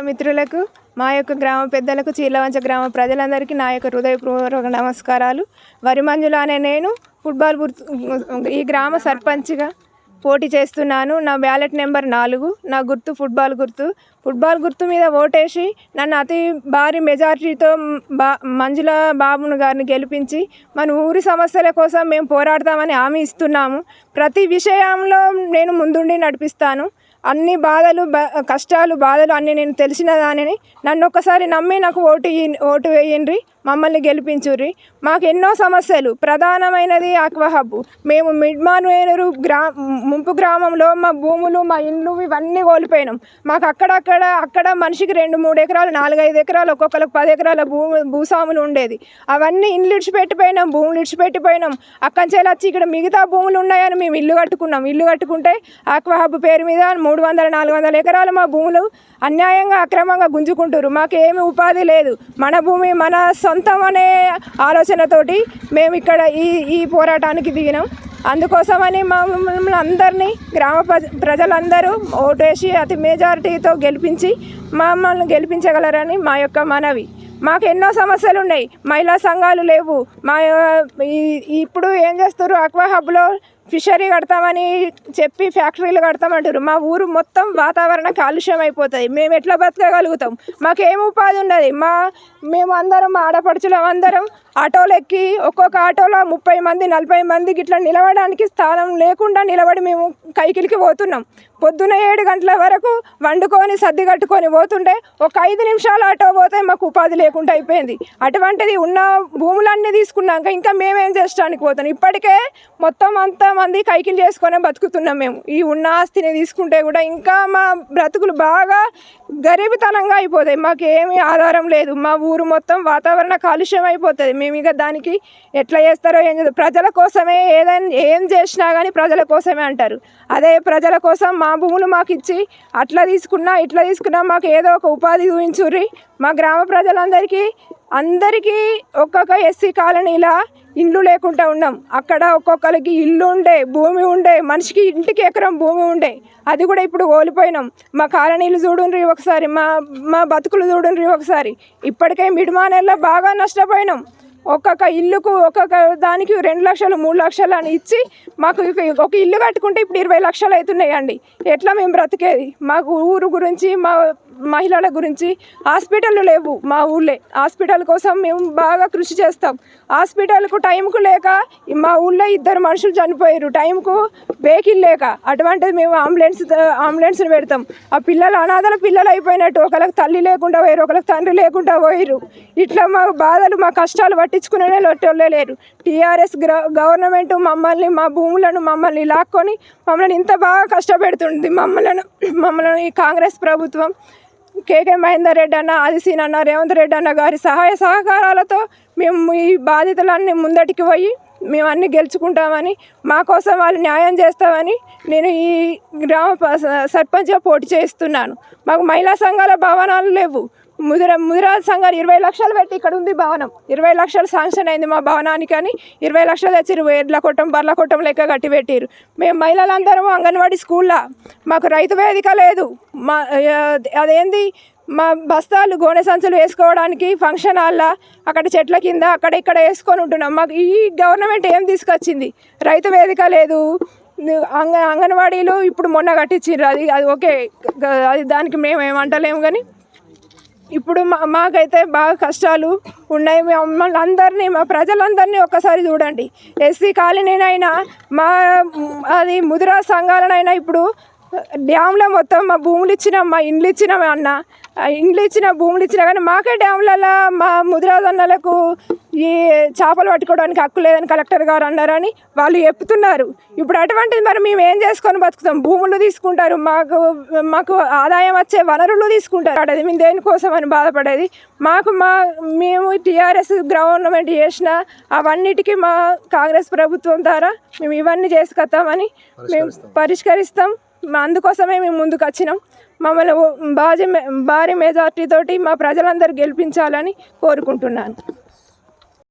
మిత్రులకు. మా యొక్క గ్రామ పెద్దలకు చీలవంచ గ్రామ ప్రజలందరికీ నా యొక్క హృదయపూర్వక నమస్కారాలు. వరి మంజుల అనే నేను ఫుట్బాల్ గుర్తు ఈ గ్రామ సర్పంచ్గా పోటీ చేస్తున్నాను. నా బ్యాలెట్ నెంబర్ నాలుగు. నా గుర్తు ఫుట్బాల్ గుర్తు ఫుట్బాల్ గుర్తు మీద ఓటేసి నన్ను అతి భారీ మెజార్టీతో బా మంజుల బాబును గారిని గెలిపించి మన ఊరి సమస్యల కోసం మేము పోరాడతామని హామీ ఇస్తున్నాము. ప్రతి విషయంలో నేను ముందుండి నడిపిస్తాను. అన్ని బాధలు కష్టాలు బాధలు అన్ని నేను తెలిసిన దానిని నన్ను ఒక్కసారి నమ్మి నాకు ఓటు ఓటు వేయండి మమ్మల్ని గెలిపించుర్రి. మాకు ఎన్నో సమస్యలు. ప్రధానమైనది ఆక్వాహబ్ మేము మిడ్మాన్వేరు గ్రా ముంపు గ్రామంలో మా భూములు మా ఇండ్లు ఇవన్నీ కోల్పోయినాం. మాకు అక్కడక్కడ అక్కడ మనిషికి రెండు మూడు ఎకరాలు నాలుగైదు ఎకరాలు ఒక్కొక్కరికి పది ఎకరాల భూ భూస్వాములు ఉండేది. అవన్నీ ఇండ్లు ఇడిచిపెట్టిపోయినాం భూములు ఇడిచిపెట్టిపోయినాం. అక్కంచేలు వచ్చి ఇక్కడ మిగతా భూములు ఉన్నాయని మేము ఇల్లు కట్టుకున్నాం. ఇల్లు కట్టుకుంటే ఆక్వా హబ్ పేరు మీద మూడు వందల నాలుగు వందల ఎకరాలు మా భూములు అన్యాయంగా అక్రమంగా గుంజుకుంటారు మాకు ఏమి ఉపాధి లేదు. మన భూమి మన సొంతం అనే ఆలోచనతోటి మేము ఇక్కడ ఈ ఈ పోరాటానికి దిగినాం. అందుకోసమని మమ్మల్ని అందరినీ గ్రామ ప్రజ ప్రజలందరూ ఓటేసి అతి మెజారిటీతో గెలిపించి మమ్మల్ని గెలిపించగలరని మా యొక్క మనవి. మాకు ఎన్నో సమస్యలు ఉన్నాయి. మహిళా సంఘాలు లేవు. మా ఇప్పుడు ఏం చేస్తారు అక్వా హబ్లో ఫిషరీ కడతామని చెప్పి ఫ్యాక్టరీలు కడతామంటారు మా ఊరు మొత్తం వాతావరణ కాలుష్యం అయిపోతుంది. మేము ఎట్లా బతకగలుగుతాం? మాకేం ఉపాధి ఉన్నది? మా మేము అందరం మా ఆడపడుచులం అందరం ఆటోలు ఎక్కి ఒక్కొక్క ఆటోలో ముప్పై మంది నలభై మంది ఇట్లా నిలవడానికి స్థానం లేకుండా నిలబడి మేము కైకిలికి పోతున్నాం. పొద్దున ఏడు గంటల వరకు వండుకొని సర్ది కట్టుకొని పోతుంటే ఒక ఐదు నిమిషాలు ఆటో పోతే మాకు ఉపాధి లేకుండా అయిపోయింది. అటువంటిది ఉన్న భూములన్నీ తీసుకున్నాక ఇంకా మేమేం చేసడానికి పోతాం ఇప్పటికే మొత్తం అంతా మంది కైకిలు చేసుకొని బతుకుతున్నాం మేము. ఈ ఉన్న ఆస్తిని తీసుకుంటే కూడా ఇంకా మా బ్రతుకులు బాగా గరీబితనంగా అయిపోతాయి. మాకు ఏమీ ఆధారం లేదు. మా ఊరు మొత్తం వాతావరణ కాలుష్యం అయిపోతుంది. మేము ఇక దానికి ఎట్లా చేస్తారో ఏం చేస్తారు ప్రజల కోసమే ఏదైనా ఏం చేసినా కానీ ప్రజల కోసమే అంటారు. అదే ప్రజల కోసం మా భూములు మాకు ఇచ్చి అట్లా తీసుకున్నా ఇట్లా తీసుకున్నా మాకు ఏదో ఒక ఉపాధి చూపించుర్రి. మా గ్రామ ప్రజలందరికీ అందరికీ ఒక్కొక్క ఎస్సీ కాలనీలా ఇండ్లు లేకుండా ఉన్నాం. అక్కడ ఒక్కొక్కరికి ఇల్లు ఉండే భూమి ఉండే మనిషికి ఇంటికి ఎకరం భూమి ఉండే. అది కూడా ఇప్పుడు కోల్పోయినాం. మా కాలనీలు చూడండి ఒకసారి మా మా బతుకులు చూడండి ఒకసారి. ఇప్పటికే మిడిమానేల్లో బాగా నష్టపోయినాం. ఒక్కొక్క ఇల్లుకు ఒక్కొక్క దానికి రెండు లక్షలు మూడు లక్షలు అని ఇచ్చి మాకు ఒక ఇల్లు కట్టుకుంటే ఇప్పుడు ఇరవై లక్షలు అవుతున్నాయండి. ఎట్లా మేము బ్రతికేది? మాకు ఊరు గురించి మా మహిళల గురించి హాస్పిటల్ లేవు మా ఊళ్ళే. హాస్పిటల్ కోసం మేము బాగా కృషి చేస్తాం. హాస్పిటల్కు టైంకు లేక మా ఊళ్ళో ఇద్దరు మనుషులు చనిపోయారు. టైంకు వెహికల్ లేక అటువంటిది మేము అంబులెన్స్ అంబులెన్స్ని పెడతాం. ఆ పిల్లలు అనాథల పిల్లలు అయిపోయినట్టు ఒకరికి తల్లి లేకుండా పోయారు ఒకరికి తండ్రి లేకుండా పోయారు. ఇట్లా మా బాధలు మా కష్టాలు పట్టించుకునే లొట్టోళ్ళే లేరు. టీఆర్ఎస్ గవర్నమెంట్ మమ్మల్ని మా భూములను మమ్మల్ని లాక్కొని మమ్మల్ని ఇంత బాగా కష్టపెడుతుంది. మమ్మల్ని మమ్మల్ని కాంగ్రెస్ ప్రభుత్వం కేకే మహేందర్ రెడ్డి అన్న ఆదిసీన్ అన్న రేవంత్ రెడ్డి అన్న గారి సహాయ సహకారాలతో మేము ఈ బాధితులన్నీ ముందటికి పోయి మేము అన్ని గెలుచుకుంటామని మా కోసం వాళ్ళు న్యాయం చేస్తామని నేను ఈ గ్రామ సర్పంచ్గా పోటీ చేస్తున్నాను మాకు మహిళా సంఘాల భవనాలు లేవు. ముదిర ముదిరాజ్ సంఘాలు ఇరవై లక్షలు పెట్టి ఇక్కడ ఉంది భవనం. ఇరవై లక్షలు శాంక్షన్ అయింది మా భవనానికి అని ఇరవై లక్షలు తెచ్చిరు ఎడ్ల కొట్టం బర్ల కొట్టం లెక్క కట్టి పెట్టిరు మేము మహిళలందరము అంగన్వాడీ స్కూల్లో మాకు రైతు వేదిక లేదు. మా అదేంది? మా బస్తాలు గోనె సంచులు వేసుకోవడానికి ఫంక్షన్ హాల్లో అక్కడ చెట్ల కింద అక్కడ ఇక్కడ వేసుకొని ఉంటున్నాం. మాకు ఈ గవర్నమెంట్ ఏం తీసుకొచ్చింది? రైతు వేదిక లేదు. అంగ అంగన్వాడీలు ఇప్పుడు మొన్న కట్టించారు అది అది ఓకే. అది దానికి మేము ఏమంటలేము కానీ ఇప్పుడు మా మాకైతే బాగా కష్టాలు ఉన్నాయి. మమ్మల్ని అందరినీ మా ప్రజలందరినీ ఒక్కసారి చూడండి. ఎస్సీ కాలనీనైనా మా అది ముదిరా సంఘాలనైనా ఇప్పుడు డ్యామ్లో మొత్తం మా భూములు ఇచ్చినాం మా ఇండ్లు ఇచ్చినాం అన్న ఇండ్లు ఇచ్చిన భూములు ఇచ్చినా కానీ మాకే డ్యామ్లలో మా ముదిరాజు అన్నలకు ఈ చేపలు పట్టుకోవడానికి హక్కు లేదని కలెక్టర్ గారు అన్నారని వాళ్ళు చెప్తున్నారు. ఇప్పుడు అటువంటిది మరి మేము ఏం చేసుకొని బతుకుతాం? భూములు తీసుకుంటారు మాకు మాకు ఆదాయం వచ్చే వనరులు తీసుకుంటారు. అది మేము దేనికోసం అని బాధపడేది? మాకు మా మేము టీఆర్ఎస్ గవర్నమెంట్ చేసిన అవన్నిటికీ మా కాంగ్రెస్ ప్రభుత్వం ద్వారా మేము ఇవన్నీ చేసుకొస్తామని మేము పరిష్కరిస్తాం. అందుకోసమే మేము ముందుకు వచ్చినాం మమ్మల్ని భారీ భారీ మెజార్టీతోటి మా ప్రజలందరూ గెలిపించాలని కోరుకుంటున్నాను.